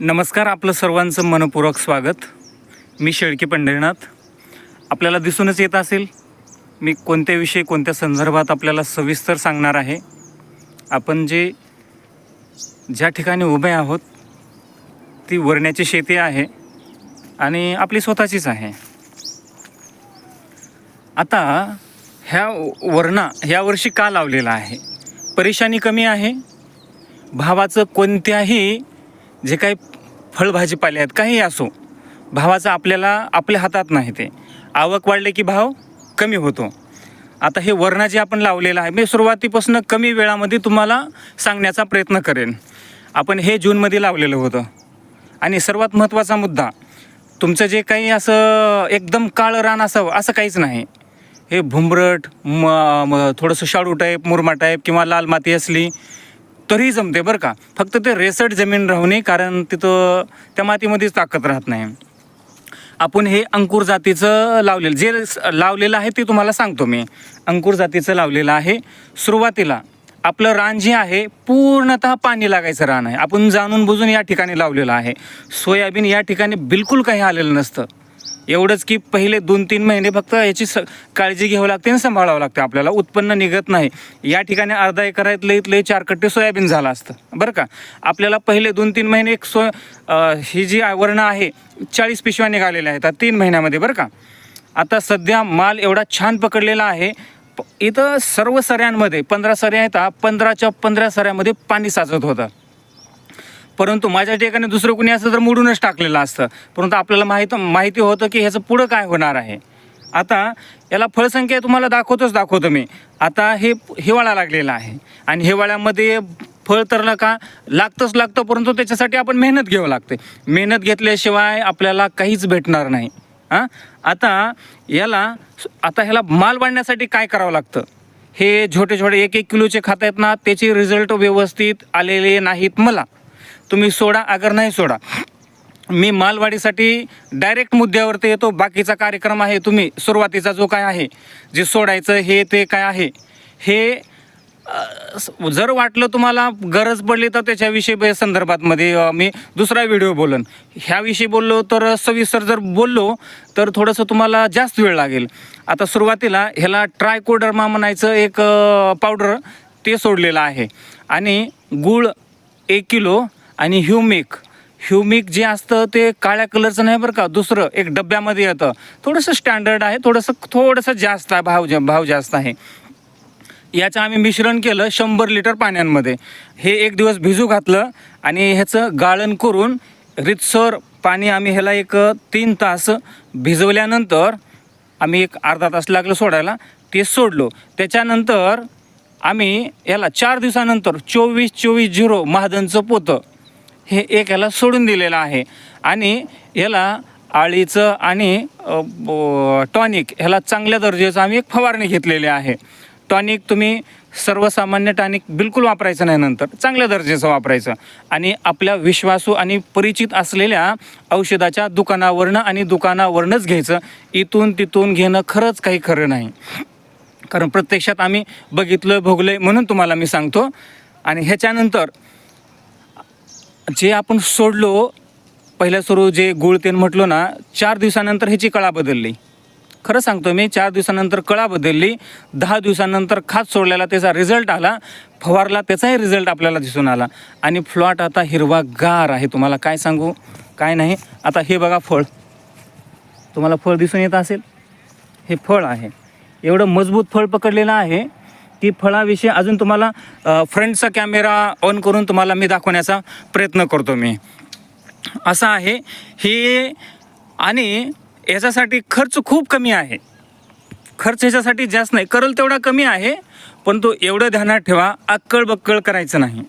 नमस्कार आपलं सर्वांचं मनपूर्वक स्वागत. मी शेळके पंढरीनाथ. आपल्याला दिसूनच येत असेल मी कोणत्या विषयी कोणत्या संदर्भात आपल्याला सविस्तर सांगणार आहे? आपण जे ज्या ठिकाणी उभे आहोत ती वरण्याची शेती आहे आणि आपली स्वतःचीच आहे. आता ह्या वरणा ह्या वर्षी का लावलेला आहे? परेशानी कमी आहे? भावाचं कोणत्याही जे काही फळभाजीपाले आहेत काही असो भावाचं आपल्याला आपल्या हातात नाही ते. आवक वाढले की भाव कमी होतो. आता हे वर्ण जे आपण लावलेलं आहे मी सुरुवातीपासून कमी वेळामध्ये तुम्हाला सांगण्याचा प्रयत्न करेन. आपण हे जूनमध्ये लावलेलं होतं. आणि सर्वात महत्त्वाचा मुद्दा तुमचं जे काही असं एकदम काळं रान असावं असं काहीच नाही. हे भुंबरट म म थोडंसं शाडू टाईप मुरमा टाईप किंवा लाल माती असली तरीही जमते बरं का. फक्त ते रेसट जमीन राहू नये कारण तिथं त्या मातीमध्येच ताकद राहत नाही. आपण हे अंकुर जातीचं लावलेलं जे लावलेलं आहे ते तुम्हाला सांगतो मी. अंकुर जातीचं लावलेलं आहे. सुरुवातीला आपलं रान जे आहे पूर्णतः पाणी लागायचं रान आहे. आपण जाणून बुजून या ठिकाणी लावलेलं आहे. सोयाबीन या ठिकाणी बिलकुल काही आलेलं नसतं. एवढंच की पहिले दोन तीन महिने फक्त याची स काळजी घ्यावी लागते आणि सांभाळावं लागते आपल्याला. उत्पन्न निघत नाही. या ठिकाणी अर्धा एकरातले इथले चार कट्टे सोयाबीन झालं असतं. बरं का? आपल्याला पहिले दोन तीन महिने एक सो ही जी वर्ण आहे चाळीस पिशव्या निघालेल्या आहेत तीन महिन्यामध्ये. बरं का? आता सध्या माल एवढा छान पकडलेला आहे. प- इथं सर्व सऱ्यांमध्ये पंधरा सऱ्या आहेत पंधराच्या पंधरा सऱ्यामध्ये पाणी साचत होतं. परंतु माझ्या ठिकाणी दुसरं कुणी असतं तर मोडूनच टाकलेलं असतं. परंतु आपल्याला माहीत माहिती होतं की ह्याचं पुढं काय होणार आहे. आता याला फळसंख्या तुम्हाला दाखवतोच दाखवतो मी. आता हे हिवाळा लागलेला आहे. आणि हिवाळ्यामध्ये फळ तर का? लागतंच लागतं परंतु त्याच्यासाठी आपण मेहनत घ्यावं लागते. मेहनत घेतल्याशिवाय आपल्याला काहीच भेटणार नाही. हां? आता याला आता ह्याला माल वाढण्यासाठी काय करावं लागतं? हे छोटे छोटे एक एक किलोचे खात आहेत ना त्याचे रिझल्ट व्यवस्थित आलेले नाहीत मला. तुम्ही सोडा अगर नाही सोडा. मी मालवाडीसाठी डायरेक्ट मुद्द्यावरती येतो. बाकीचा कार्यक्रम आहे तुम्ही सुरुवातीचा जो काय आहे जे सोडायचं हे ते काय आहे हे जर वाटलं तुम्हाला गरज पडली तर त्याच्याविषयी संदर्भातमध्ये मी दुसरा व्हिडिओ बोलन. ह्याविषयी बोललो तर सविस्तर जर बोललो तर थोडंसं तुम्हाला जास्त वेळ लागेल. आता सुरुवातीला ह्याला ट्रायकोडर्मा म्हणायचं एक पावडर ते सोडलेलं आहे. आणि गूळ एक किलो आणि ह्युमिक ह्युमिक जे असतं ते काळ्या कलरचं नाही बरं का दुसरं एक डब्यामध्ये येतं. थोडंसं स्टँडर्ड आहे थोडंसं थोडंसं जास्त आहे भाव भाव जास्त आहे. याचं आम्ही मिश्रण केलं शंभर लिटर पाण्यांमध्ये. हे एक दिवस भिजू घातलं आणि ह्याचं गाळण करून रितसर पाणी आम्ही ह्याला एक तीन तास भिजवल्यानंतर आम्ही एक अर्धा तास लागलं सोडायला ते सोडलो. त्याच्यानंतर आम्ही याला चार दिवसानंतर चोवीस चोवीस झिरो महादनचं पोतं. हे एक याला सोडून दिलेलं आहे. आणि याला आळीचं आणि टॉनिक ह्याला चांगल्या दर्जाचं आम्ही एक फवारणी घेतलेली आहे. टॉनिक तुम्ही सर्वसामान्य टॉनिक बिलकुल वापरायचं नाही नंतर चांगल्या दर्जाचं वापरायचं. आणि आपल्या विश्वासू आणि परिचित असलेल्या औषधाच्या दुकानावरनं आणि दुकानावरनंच घ्यायचं. इथून तिथून घेणं खरंच काही खरं नाही. कारण प्रत्यक्षात आम्ही बघितलं भोगलं म्हणून तुम्हाला मी सांगतो. आणि ह्याच्यानंतर जे आपण सोडलो पहिल्या सुरू जे गुळ तेन म्हटलो ना चार दिवसानंतर ह्याची कळा बदलली. खरं सांगतो मी चार दिवसानंतर कळा बदलली दहा दिवसानंतर खात सोडलेला त्याचा रिझल्ट आला फवारला त्याचाही रिझल्ट आपल्याला दिसून आला. आणि फ्लॉट आता हिरवागार आहे तुम्हाला काय सांगू? काय नाही. आता हे बघा फळ. तुम्हाला फळ दिसून येत असेल? हे फळ आहे. एवढं मजबूत फळ पकडलेलं आहे ती फळाविषयी अजून तुम्हाला फ्रंटचा कॅमेरा ऑन करून तुम्हाला मी दाखवण्याचा प्रयत्न करतो मी. असं आहे हे आणि याच्यासाठी खर्च खूप कमी आहे. खर्च ह्याच्यासाठी जास्त नाही करल तेवढा कमी आहे पण तो एवढं ध्यानात ठेवा अक्कळ बक्कळ करायचं नाही.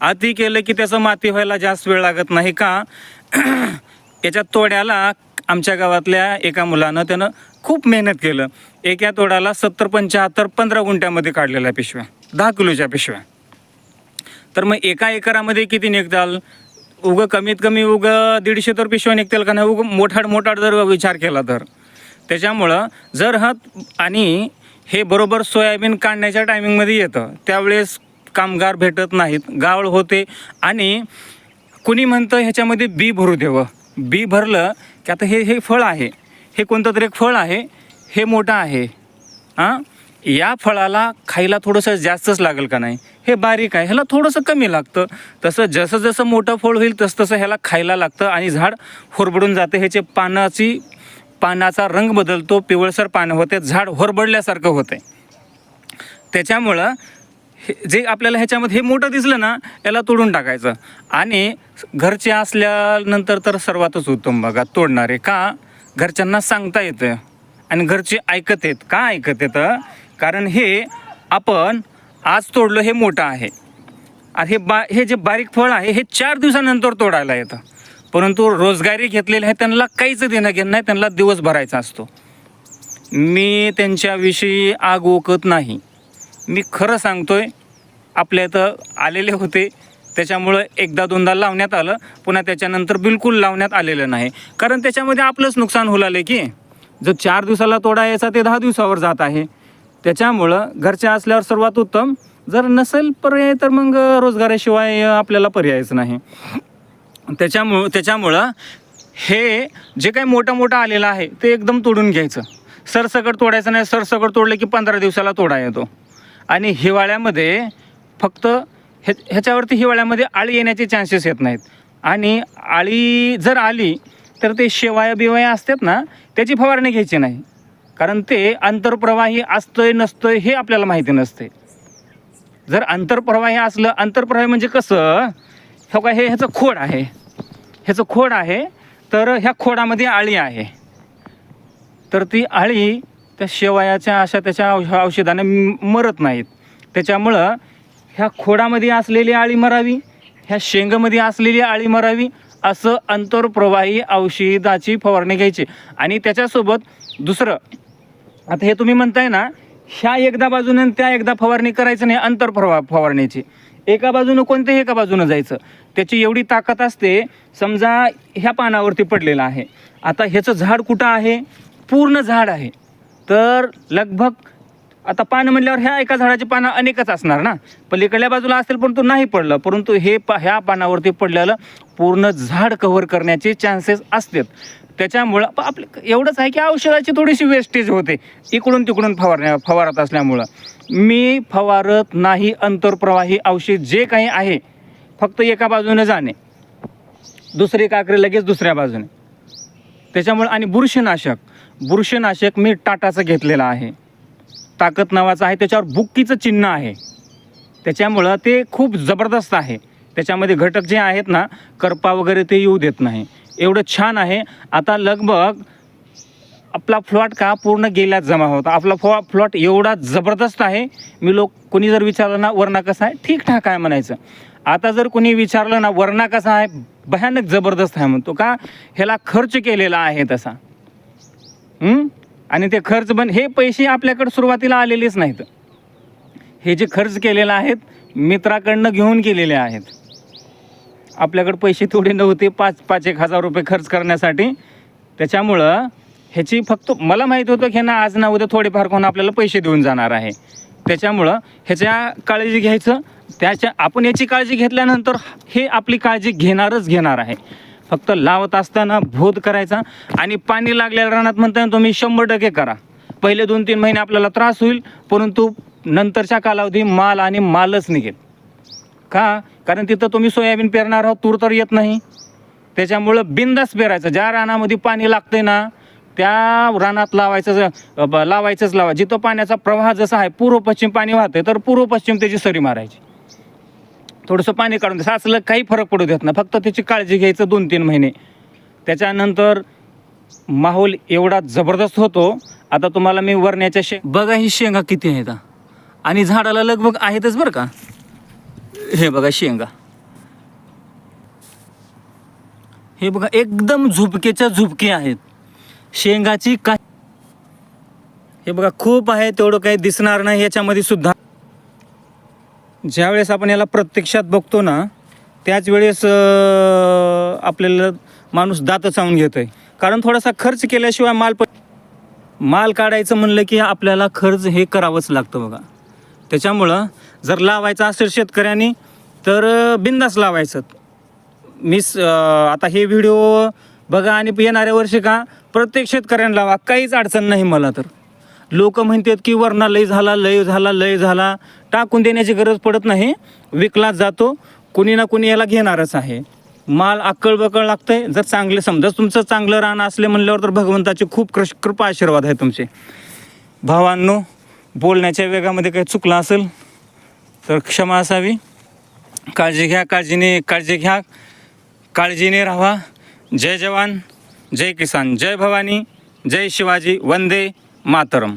अति केलं की त्याचं माती व्हायला जास्त वेळ लागत नाही का? याच्या तोड्याला आमच्या गावातल्या एका मुलानं त्यानं खूप मेहनत केलं. एका तोडाला सत्तर पंच्याहत्तर पंधरा गुंठ्यामध्ये काढलेल्या पिशव्या. दहा किलोच्या पिशव्या. तर मग एका एकरामध्ये किती निघताल? उगं कमीत कमी उगं दीडशे तर पिशव्या निघतील का नाही? उगं मोठाड मोठाड जर विचार केला तर. त्याच्यामुळं जर हा आणि हे बरोबर सोयाबीन काढण्याच्या टायमिंगमध्ये येतं त्यावेळेस कामगार भेटत नाहीत गावळ होते आणि कुणी म्हणतं ह्याच्यामध्ये बी भरू देवं. बी भरलं की आता हे हे फळ आहे. हे कोणतं तरी एक फळ आहे. हे मोठं आहे. हां? या फळाला खायला थोडंसं जास्तच लागेल का नाही? हे बारीक आहे. ह्याला थोडंसं कमी लागतं. तसं जसं जसं मोठं फळ होईल तसं तसं ह्याला खायला लागतं आणि झाड होरबडून जाते. ह्याचे पानाची पानाचा रंग बदलतो. पिवळसर पानं होते. झाड होरबडल्यासारखं होतं. त्याच्यामुळं हे जे आपल्याला ह्याच्यामध्ये हे मोठं दिसलं ना याला तोडून टाकायचं. आणि घरचे असल्यानंतर तर सर्वातच उत्तम बघा तोडणारे. का? घरच्यांना सांगता येतं. आणि घरचे ऐकत आहेत. का ऐकत येतं कारण हे आपण आज तोडलं हे मोठं आहे. आणि हे बा हे जे बारीक फळ आहे हे चार दिवसानंतर तोडायला येतं. परंतु रोजगारी घेतलेले आहे त्यांना काहीच देणं घेणं नाही त्यांना दिवस भरायचा असतो. मी त्यांच्याविषयी आग ओकत नाही. मी खरं सांगतोय आपल्या इथं आलेले होते. त्याच्यामुळं एकदा दोनदा लावण्यात आलं. पुन्हा त्याच्यानंतर बिलकुल लावण्यात आलेलं नाही. कारण त्याच्यामध्ये आपलंच नुकसान होऊ लागले की. जो चार दिवसाला तोडा यायचा ते दहा दिवसावर जात आहे. त्याच्यामुळं घरच्या असल्यावर सर्वात उत्तम. जर नसेल पर्याय तर मग रोजगाराशिवाय आपल्याला पर्यायच नाही. त्याच्यामुळं त्याच्यामुळं हे जे काही मोठं मोठं आलेलं आहे ते एकदम तोडून घ्यायचं. सरसकट तोडायचं नाही. सरसकट तोडलं की पंधरा दिवसाला तोडा येतो. आणि हिवाळ्यामध्ये फक्त हे ह्याच्यावरती हिवाळ्यामध्ये आळी येण्याचे चान्सेस येत नाहीत. आणि आळी जर आली तर ते शेवाया बिवाया असतात ना त्याची फवारणी घ्यायची नाही. कारण ते आंतरप्रवाही असतंय नसतंय हे आपल्याला माहिती नसते. जर आंतरप्रवाही असलं आंतरप्रवाही म्हणजे कसं? हो का हे ह्याचं खोड आहे. ह्याचं खोड आहे तर ह्या खोडामध्ये आळी आहे. तर ती आळी त्या शेवयाच्या अशा त्याच्या औषधाने मरत नाहीत. त्याच्यामुळं ह्या खोडामध्ये असलेली आळी मरावी ह्या शेंगामध्ये असलेली आळी मरावी असं अंतरप्रवाही औषधाची फवारणी घ्यायची. आणि त्याच्यासोबत दुसरं आता हे तुम्ही म्हणताय ना ह्या एकदा बाजूने आणि त्या एकदा फवारणी करायचं नाही अंतरप्रवा फवारण्याची एका बाजूनं कोणत्याही एका बाजूनं जायचं. त्याची एवढी ताकद असते समजा ह्या पानावरती पडलेलं आहे. आता ह्याचं झाड कुठं आहे? पूर्ण झाड आहे. तर लगभग आता पानं म्हणल्यावर ह्या एका झाडाची पानं अनेकच असणार ना? पलीकडल्या बाजूला असेल परंतु नाही पडलं. परंतु हे पा ह्या पानावरती पडलेलं पूर्ण झाड कव्हर करण्याचे चान्सेस असतात. त्याच्यामुळं आपलं एवढंच आहे की औषधाची थोडीशी वेस्टेज होते. इकडून तिकडून फवारण्या फवारत असल्यामुळं. मी फवारत नाही अंतरप्रवाही औषध जे काही आहे फक्त एका बाजूने जाणे. दुसरी काकरी लगेच दुसऱ्या बाजूने. त्याच्यामुळं आणि बुरशीनाशक. बुरशीनाशक मी टाटाचं घेतलेलं आहे. ताकद नावाचं आहे त्याच्यावर बुक्कीचं चिन्ह आहे. त्याच्यामुळं ते खूप जबरदस्त आहे. त्याच्यामध्ये घटक जे आहेत ना करपा वगैरे ते येऊ देत नाही. एवढं छान आहे. आता लगभग आपला फ्लॉट का पूर्ण गेल्यात जमा होता. आपला फ्लॉ फ्लॉट एवढा जबरदस्त आहे. मी लोक कोणी जर विचारलं ना वरणा कसा आहे? ठीकठाक आहे म्हणायचं. आता जर कोणी विचारलं ना वरणा कसा आहे? भयानक जबरदस्त आहे म्हणतो का? ह्याला खर्च केलेला आहे तसा. आणि ते खर्च पण हे पैसे आपल्याकडे सुरुवातीला आलेलेच नाहीत. हे जे खर्च केलेले आहेत मित्राकडनं घेऊन केलेले आहेत. आपल्याकडे पैसे थोडे नव्हते पाच पाच एक हजार रुपये खर्च करण्यासाठी. त्याच्यामुळं ह्याची फक्त मला माहीत होतं की ना आज ना उद्या थोडेफार कोण आपल्याला पैसे देऊन जाणार आहे. त्याच्यामुळं ह्याच्या काळजी घ्यायचं. त्याच्या आपण याची काळजी घेतल्यानंतर हे आपली काळजी घेणारच घेणार आहे. फक्त लावत असताना भोध करायचा आणि पाणी लागलेल्या रानात म्हणताना तुम्ही शंभर टक्के करा. पहिले दोन तीन महिने आपल्याला त्रास होईल परंतु नंतरच्या कालावधी माल आणि मालच निघेल. का? कारण तिथं तुम्ही सोयाबीन पेरणार आहोत तूर तर येत नाही. त्याच्यामुळं बिंदास पेरायचं. ज्या रानामध्ये पाणी लागतंय ना त्या रानात लावायचं लावायचंच लावा. जिथं पाण्याचा प्रवाह जसा आहे पूर्व पश्चिम पाणी वाहतंय तर पूर्व पश्चिम त्याची सरी मारायची. थोडंसं पाणी काढून द्यायचं साचलं काही फरक पडू देत नाही. फक्त त्याची काळजी घ्यायचं दोन तीन महिने. त्याच्यानंतर माहोल एवढा जबरदस्त होतो. आता तुम्हाला मी वरण्याच्या शे बघा ही शेंगा किती आहेत आणि झाडाला लगभग आहेतच बरं का? हे बघा शेंगा. हे बघा एकदम झुपकेच्या झुपके आहेत. शेंगाची काय हे बघा खूप आहे तेवढं काही दिसणार नाही. याच्यामध्ये सुद्धा ज्यावेळेस आपण याला प्रत्यक्षात बघतो ना त्याच वेळेस आपल्याला माणूस दात चावून घेतोय. कारण थोडासा खर्च केल्याशिवाय माल प माल काढायचं म्हणलं की आपल्याला खर्च हे करावंच लागतं बघा. त्याच्यामुळं जर लावायचं असेल शेतकऱ्यांनी तर बिंदास लावायचं. मी आता हे व्हिडिओ बघा आणि येणाऱ्या वर्षी का प्रत्येक शेतकऱ्यांना लावा. काहीच अडचण नाही मला तर. लोक म्हणतात की वरणा लय झाला लय झाला लय झाला. टाकून देण्याची गरज पडत नाही. विकलाच जातो. कुणी ना कुणी याला घेणारच आहे. माल अक्कळ बकळ लागतंय. जर चांगले समजा तुमचं चांगलं रान असले म्हणल्यावर तर भगवंताचे खूप कृष कृपा आशीर्वाद आहे तुमचे. भावांनो बोलण्याच्या वेगामध्ये काही चुकलं असेल तर क्षमा असावी. काळजी घ्या काळजीने काळजी घ्या. काळजीने राहा. जय जवान जय किसान. जय भवानी जय शिवाजी. वंदे मातरम.